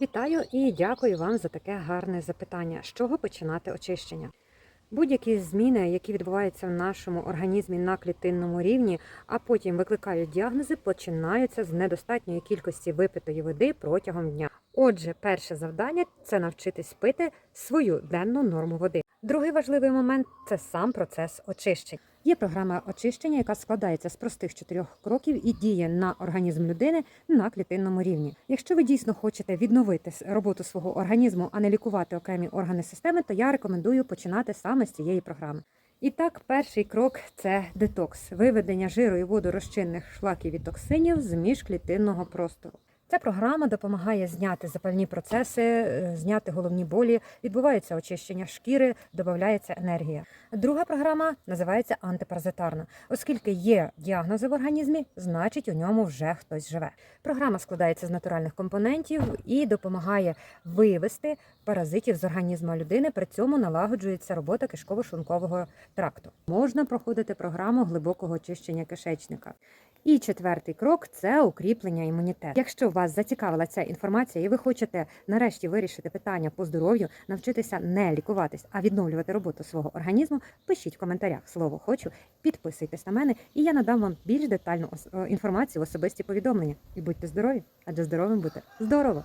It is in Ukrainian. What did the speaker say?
Вітаю і дякую вам за таке гарне запитання. З чого починати очищення? Будь-які зміни, які відбуваються в нашому організмі на клітинному рівні, а потім викликають діагнози, починаються з недостатньої кількості випитої води протягом дня. Отже, перше завдання це навчитись пити свою денну норму води. Другий важливий момент це сам процес очищення. Є програма очищення, яка складається з простих чотирьох кроків і діє на організм людини на клітинному рівні. Якщо ви дійсно хочете відновити роботу свого організму, а не лікувати окремі органи системи, то я рекомендую починати саме з цієї програми. І так, перший крок це детокс виведення жиру і водорозчинних шлаків і токсинів з міжклітинного простору. Ця програма допомагає зняти запальні процеси, е, зняти головні болі, відбувається очищення шкіри, додається енергія. Друга програма називається антипаразитарна. Оскільки є діагнози в організмі, значить у ньому вже хтось живе. Програма складається з натуральних компонентів і допомагає вивести паразитів з організму людини. При цьому налагоджується робота кишково-шлункового тракту. Можна проходити програму глибокого очищення кишечника. І четвертий крок це укріплення імунітету. Якщо вас зацікавила ця інформація, і ви хочете нарешті вирішити питання по здоров'ю, навчитися не лікуватись, а відновлювати роботу свого організму, пишіть в коментарях слово хочу, підписуйтесь на мене, і я надам вам більш детальну е, інформацію в особисті повідомлення. І будьте здорові, адже здоровим бути здорово!